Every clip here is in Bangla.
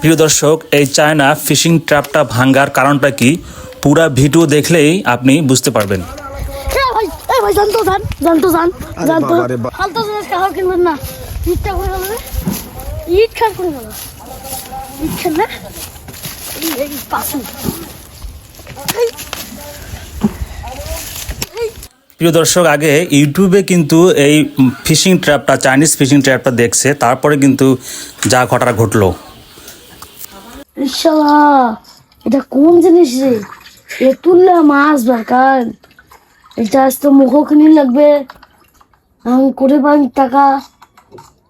প্রিয় দর্শক এই চায়না ফিশিং ট্র্যাপটা ভাঙ্গার কারণটা কি? পুরা ভিডিও দেখলেই আপনি বুঝতে পারবেন। প্রিয় দর্শক আগে ইউটিউবে কিন্তু এই ফিশিং ট্র্যাপটা চাইনিজ ফিশিং ট্র্যাপটা দেখছে। তারপরে কিন্তু যা ঘটনা ঘটলো। ইশালা এটা কোন জিনিস রে? এ তুললে মাছ দরকার। এটা আজ তো মুখও কিনি লাগবে। আমি করে পাই টাকা।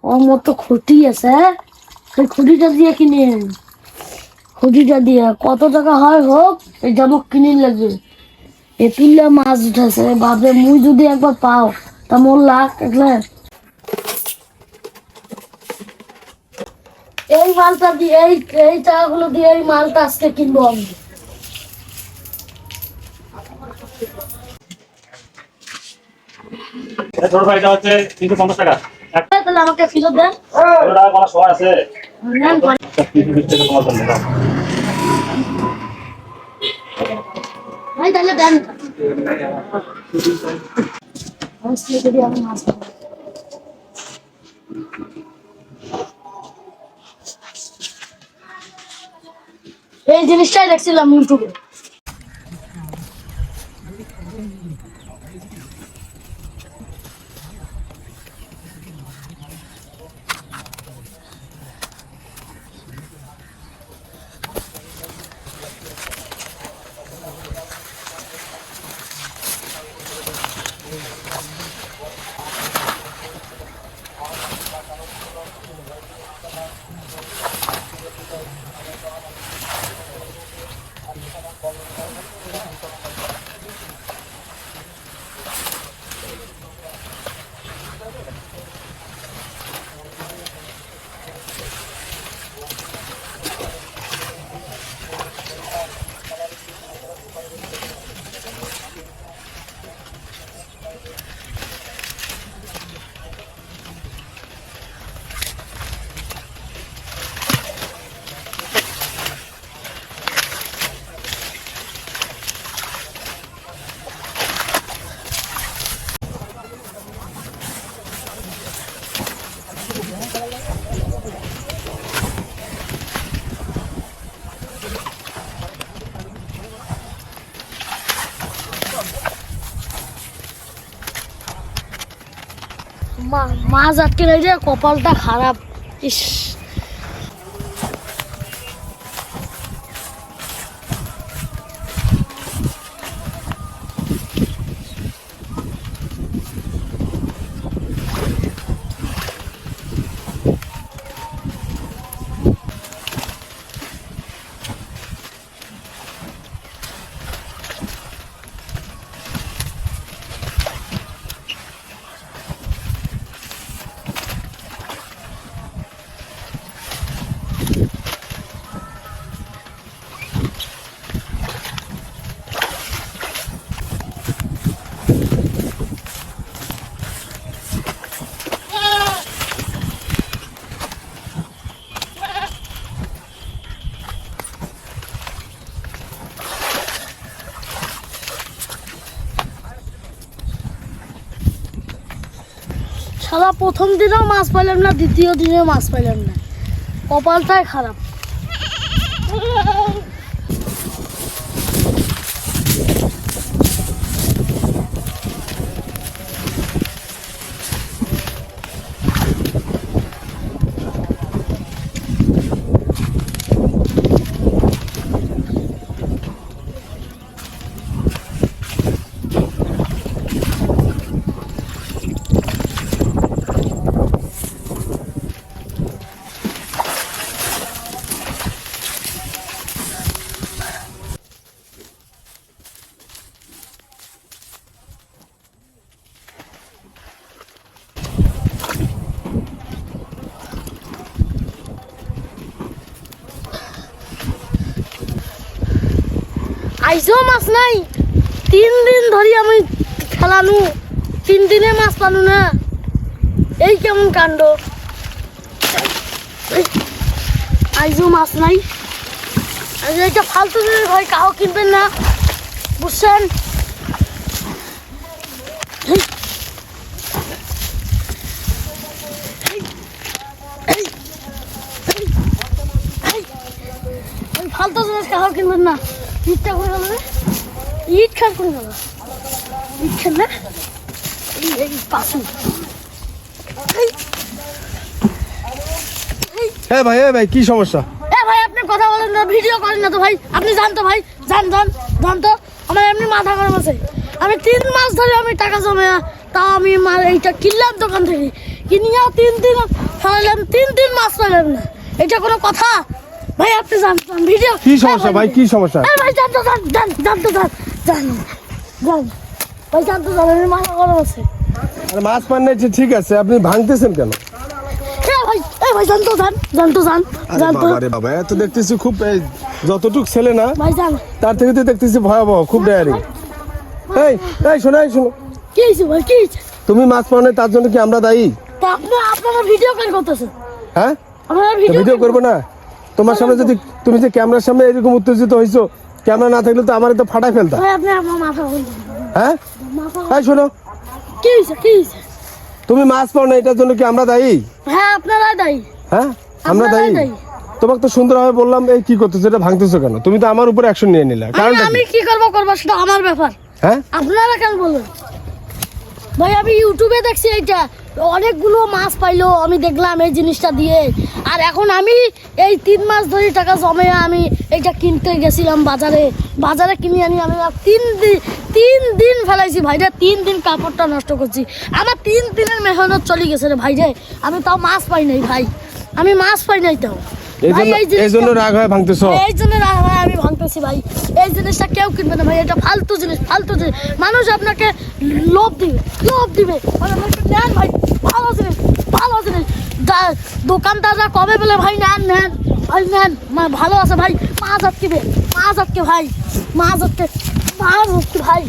ওর মতো খুঁটি আছে হ্যাঁ? সেই খুঁটিটা দিয়ে কিনে খুঁটিটা দিয়ে কত টাকা হয় হোক এটা মোক কিনি লাগবে। এ তুললে মাছ উঠেছে বাপরে, মুই যদি একবার পাও, তা মোর লাখ একলে এই মালটা দিয়ে এই এই টাকাগুলো দিয়ে এই মালটা আজকে কিনবো আমি। ছোট ভাইটা হচ্ছে তিনশো পঞ্চাশ টাকা। তাহলে আমাকে ফেরত দেন। টাকা সময় আছে ভাই তাহলে দেন। আজকে যদি আমি মাছ এই জিনিসটাই দেখছিলাম ইউটিউবে। মাছ আটকে রয়েছে কপালটা খারাপ। ইস। সারা প্রথম দিনেও মাছ পাইলাম না দ্বিতীয় দিনেও মাছ পাইলাম না। কপালটাই খারাপ। আইসেও মাছ নাই। তিন দিন ধরি আমি খেলানু, তিন দিনে মাছ পানু না। এই কেমন কাণ্ড? আইজও মাছ নাই। এটা ফালতু ভাই কাউ কিনবেন না। বুঝছেন? ফালতু জিনিস কাউ কিনবেন না। ইটটা করে গেল? ইট খান করে গেল ইট খান না? এই এই পাশু এই। হ্যাঁ ভাই হ্যাঁ ভাই কি সমস্যা? এ ভাই আপনি কথা বলেন না ভিডিও করেন না তো ভাই। আপনি জান তো ভাই জান জান জান তো। আমার এমনি মাথা গরম আছে। আমি তিন মাস ধরে আমি টাকা জমে তাও আমি মা- এইটা কিনলাম দোকান থেকে। কিনিয়া তিন দিন তিন দিন মাছ পেলাম না। এটা কোনো কথা? ভাই আপনি ভিডিও। কি সমস্যা ভাই? কি সমস্যা? এ ভাই জান তো জান জান জান তো জান জান। জান। ভাই তো মাথা গরম আছে। আর মাছ পান্নে ঠিক আছে আপনি ভাঙতেছেন কেন? ভাই এ ভাই জান তো জান জান তো জান আরে জান তো বাবা বাবা এত দেখতেছি খুব যতটুক ছেলে না ভাই জান। তার থেকে তো দেখতেছি ভয়াবহ খুব ডায়ারি এই এই শোনো এই শোনো। কি হয়েছে ভাই কি তুমি মাছ পাওনে তার জন্য কি আমরা দায়ী? আপনি আপনারা ভিডিও করতেছেন? হ্যাঁ? ভিডিও ভিডিও করব না? তোমার সামনে যদি তুমি যে ক্যামেরার সামনে এরকম উত্তেজিত হয়েছো ক্যামেরা না থাকলে তো আমার তো ফাটাই ফেলতা। ভাই আপনি আমার মাথা হ্যাঁ? এই শোনো। তুমি মাছ পাও না এটার জন্য কি আমরা দায়ী? হ্যাঁ আপনারা দায়ী। হ্যাঁ? আমরা দায়ী। তোমাকে তো সুন্দরভাবে বললাম এই কি করতেছো এটা ভাঙতেছো কেন? তুমি তো আমার উপর অ্যাকশন নিয়ে নিলে। কারণ আমি কি করব করব সেটা আমার ব্যাপার। হ্যাঁ? আপনারা কেন বলুন ভাই আমি ইউটিউবে দেখছি এইটা। অনেকগুলো মাছ পাইলো আমি দেখলাম এই জিনিসটা দিয়ে। আর এখন আমি এই তিন মাস ধরে টাকা জমে আমি এইটা কিনতে গেছিলাম বাজারে। বাজারে কিনে আনি আমি তিন দিন তিন দিন ফেলাইছি ভাইরে তিন দিন কাপড়টা নষ্ট করছি। আমার তিন দিনের মেহনত চলে গেছে রে ভাইরে আমি তাও মাছ পাই নাই ভাই। আমি মাছ পাই নাই তাও। এই জন্য রাগ হয় ভাঙতেছো? এই জন্য রাগ হয় আমি ভাঙতেছি ভাই। এই জিনিসটা কেউ কিনবে না ভাই এটা ফালতু জিনিস ফালতু জিনিস। মানুষ আপনাকে লোভ দিবে লোভ দিবে। নেন ভাই। জিনিস দোকানদাররা কবে বলে ভাই? নেন নেন, ভাই, নেন। ভালো আছে ভাই মাছ যাচ্ছে মাছ আটকে ভাই মাছ আটকে মাছ আটকে ভাই।